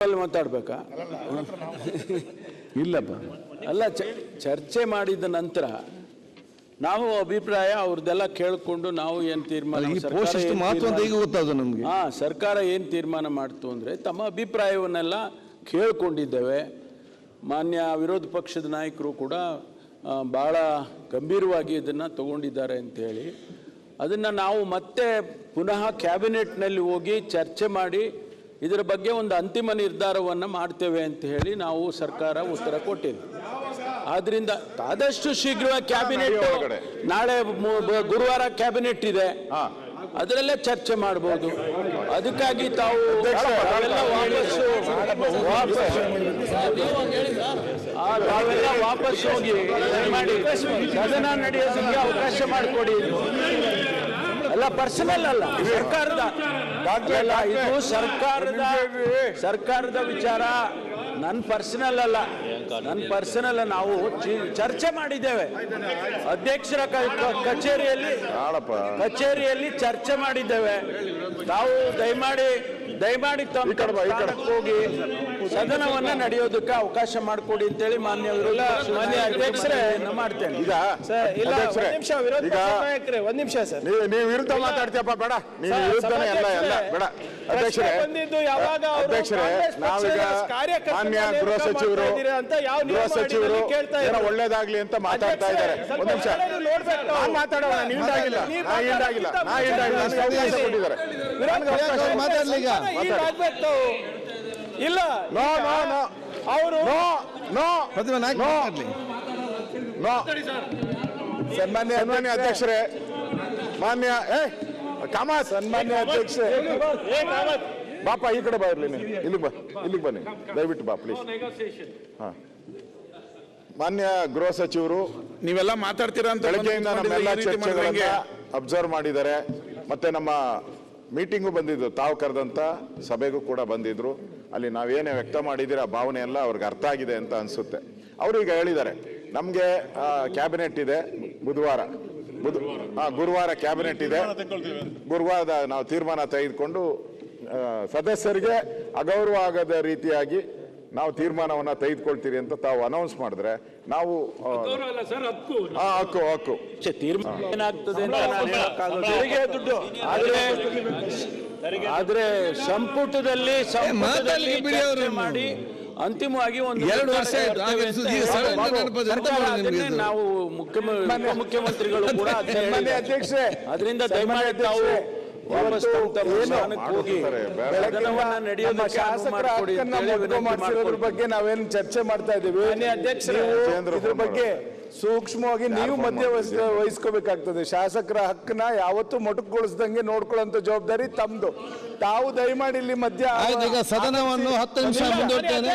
ಅಲ್ಲಿ ಮಾತಾಡ್ಬೇಕಾ? ಇಲ್ಲಪ್ಪ. ಅಲ್ಲ ಚರ್ಚೆ ಮಾಡಿದ ನಂತರ ನಾವು ಅಭಿಪ್ರಾಯ ಅವ್ರದ್ದೆಲ್ಲ ಕೇಳಿಕೊಂಡು ನಾವು ಏನು ತೀರ್ಮಾನ ಅಂತ ಹಾ ಸರ್ಕಾರ ಏನು ತೀರ್ಮಾನ ಮಾಡ್ತು ಅಂದರೆ ತಮ್ಮ ಅಭಿಪ್ರಾಯವನ್ನೆಲ್ಲ ಕೇಳ್ಕೊಂಡಿದ್ದೇವೆ. ಮಾನ್ಯ ವಿರೋಧ ಪಕ್ಷದ ನಾಯಕರು ಕೂಡ ಭಾಳ ಬಹಳ ಗಂಭೀರವಾಗಿ ಇದನ್ನು ತಗೊಂಡಿದ್ದಾರೆ ಅಂತೇಳಿ ಅದನ್ನು ನಾವು ಮತ್ತೆ ಪುನಃ ಕ್ಯಾಬಿನೆಟ್ನಲ್ಲಿ ಹೋಗಿ ಚರ್ಚೆ ಮಾಡಿ ಇದರ ಬಗ್ಗೆ ಒಂದು ಅಂತಿಮ ನಿರ್ಧಾರವನ್ನು ಮಾಡ್ತೇವೆ ಅಂತ ಹೇಳಿ ನಾವು ಸರ್ಕಾರ ಉತ್ತರ ಕೊಟ್ಟಿದೆ ಆದ್ರಿಂದ ಆದಷ್ಟು ಶೀಘ್ರ ಕ್ಯಾಬಿನೆಟ್ ನಾಳೆ ಗುರುವಾರ ಕ್ಯಾಬಿನೆಟ್ ಇದೆ ಅದರಲ್ಲೇ ಚರ್ಚೆ ಮಾಡಬಹುದು ಅದಕ್ಕಾಗಿ ತಾವು ವಾಪಸ್ ಆ, ತಾವೆಲ್ಲ ವಾಪಸ್ ಹೋಗಿ ಮಾಡಿ ಸದನ ನಡೆಯೋದಕ್ಕೆ ಅವಕಾಶ ಮಾಡಿಕೊಡಿ ಪರ್ಸನಲ್ ಅಲ್ಲ. ಸರ್ಕಾರದ ಅಲ್ಲ, ಇದು ಸರ್ಕಾರದ ಸರ್ಕಾರದ ವಿಚಾರ. ನನ್ನ ಪರ್ಸನಲ್ ಅಲ್ಲ. ನನ್ನ ಪರ್ಸನಲ್ ನಾವು ಚರ್ಚೆ ಮಾಡಿದ್ದೇವೆ. ಅಧ್ಯಕ್ಷರ ಕಚೇರಿಯಲ್ಲಿ ಕಚೇರಿಯಲ್ಲಿ ಚರ್ಚೆ ಮಾಡಿದ್ದೇವೆ. ತಾವು ದಯಮಾಡಿ ದಯಮಾಡಿ ತಮ್ಮ ಹೋಗಿ ಸದನವನ್ನ ನಡೆಯೋದಕ್ಕೆ ಅವಕಾಶ ಮಾಡಿಕೊಡಿ ಅಂತೇಳಿ ಮಾನ್ಯ ವಿರೋಧ ಮಾನ್ಯ ಅಧ್ಯಕ್ಷರೇ ಮಾಡ್ತೇನೆ. ಈಗ ಸರ್ ಇಲ್ಲ ಒಂದ್ ನಿಮಿಷ ವಿರೋಧ ನಾಯಕರೇ ಒಂದ್ ನಿಮಿಷ ಸರ್. ನೀವು ವಿರುದ್ಧ ಮಾತಾಡ್ತೀಯಪ್ಪ ಬೇಡ. ನೀವು ವಿರುದ್ಧ ವಿರುದ್ಧನೇ ಎಲ್ಲ ಎಲ್ಲ ಬೇಡ. ಅಧ್ಯಕ್ಷರೇ ಬಂದಿದ್ದು ಯಾವಾಗ ಅವರು ಅಧ್ಯಕ್ಷರೇ ನಾವೀಗ ಮಾನ್ಯ ಗೃಹ ಸಚಿವರು ಇದ್ದೀರಾ ಅಂತ ಯಾವ ಗೃಹ ಸಚಿವರು ಏನೋ ಇದ್ದಾರೆ? ಒಳ್ಳೇದಾಗ್ಲಿ ಅಂತ ಮಾತಾಡ್ತಾ ಇದ್ದಾರೆ. ಒಂದ್ ನಿಮಿಷ. ನಾನ್ ಮಾತಾಡೋಣ ನೀವು ನೀವು ನಾ ಹಿಂದಾಗಿಲ್ಲ. ನಾ ಹಿಂದಾಗಿಲ್ಲ. ಅವಕಾಶ ಕೊಟ್ಟಿದ್ದಾರೆ. ಇಲ್ಲ ನೋ ನೋ ನೋ. ಅವರು no no. Pratima Nayak no. ಮಾತಾಡ್ಲಿ. ನೋ. ಸನ್ಮಾನ್ಯ ಸನ್ಮಾನ್ಯ ಅಧ್ಯಕ್ಷರೇ ಮಾನ್ಯ ಏ ಕಾಮ ಸನ್ಮಾನ್ಯ ಅಧ್ಯಕ್ಷರೇ ಬಾಪ ಈ ಕಡೆ ಬಾ ಇರ್ಲಿ ನೀವು ಇಲ್ಲಿಗೆ ಬಾ ಇಲ್ಲಿಗೆ ಬನ್ನಿ ದಯವಿಟ್ಟು ಬಾ ಪ್ಲೀಸ್ ಹಾ. ಮಾನ್ಯ ಗೃಹ ಸಚಿವರು ನೀವೆಲ್ಲ ಮಾತಾಡ್ತೀರಾ ಅಂತ ಬೆಳಗ್ಗೆಯಿಂದ ನಮ್ಮೆಲ್ಲ ಈ ರೀತಿ ಚರ್ಚೆಗಳನ್ನ ಅಬ್ಸರ್ವ್ ಮಾಡಿದ್ದಾರೆ. ಮತ್ತೆ ನಮ್ಮ ಮೀಟಿಂಗು ಬಂದಿದ್ದು ತಾವು ಕರೆದಂತ ಸಭೆಗೂ ಕೂಡ ಬಂದಿದ್ರು. ಅಲ್ಲಿ ನಾವೇನೇ ವ್ಯಕ್ತ ಮಾಡಿದಿರ ಆ ಭಾವನೆ ಎಲ್ಲ ಅವ್ರಿಗೆ ಅರ್ಥ ಆಗಿದೆ ಅಂತ ಅನ್ಸುತ್ತೆ. ಅವರು ಈಗ ಹೇಳಿದ್ದಾರೆ ನಮಗೆ ಕ್ಯಾಬಿನೆಟ್ ಇದೆ ಬುಧವಾರ. ಗುರುವಾರ ಕ್ಯಾಬಿನೆಟ್ ಇದೆ. ಗುರುವಾರದ ನಾವು ತೀರ್ಮಾನ ತೆಗೆದುಕೊಂಡು ಸದಸ್ಯರಿಗೆ ಅಗೌರವ ಆಗದ ರೀತಿಯಾಗಿ ನಾವು ತೀರ್ಮಾನವನ್ನ ತೆಗೆದುಕೊಳ್ತೀರಿ ಅಂತ ತಾವು ಅನೌನ್ಸ್ ಮಾಡಿದ್ರೆ ನಾವು ಹಕ್ಕು. ಹಕ್ಕು ಛೆ, ತೀರ್ಮಾನ ಏನಾಗ್ತದೆ ಅಂತ ನಾನು ಹೇಳಕ್ಕಾಗೋದಿಲ್ಲ. ದುಡ್ಡು. ಆದ್ರೆ ಆದ್ರೆ ಸಂಪುಟದಲ್ಲಿ. ಮಾಡಿ ಅಂತಿಮವಾಗಿ ಒಂದು ಎರಡು ವರ್ಷ? ನಾವು ಮುಖ್ಯಮ ಮುಖ್ಯಮಂತ್ರಿಗಳು ಕೂಡ ಅದರಿಂದ ದಯಮಾಡಿ ತಾವು ಮಾಡಿಸಿರೋದ್ರ ಬಗ್ಗೆ ನಾವೇನು ಚರ್ಚೆ ಮಾಡ್ತಾ ಇದ್ದೀವಿ? ಇದ್ರ ಬಗ್ಗೆ ಸೂಕ್ಷ್ಮವಾಗಿ ನೀವು ಮಧ್ಯ? ವಹಿಸ್ಕೋಬೇಕಾಗ್ತದೆ. ಶಾಸಕರ ಹಕ್ಕನ್ನ ಯಾವತ್ತೂ ಮೊಟಕುಗೊಳಿಸ್ದಂಗೆ ನೋಡ್ಕೊಳ್ಳೋಂತ ಜವಾಬ್ದಾರಿ ತಮ್ದು. ತಾವು ದಯಮಾಡಿ ಇಲ್ಲಿ ಮಧ್ಯ ಈಗ ಸದನವನ್ನು ಹತ್ತು ನಿಮಿಷ ಮುಂದೂಡ್ತೇನೆ.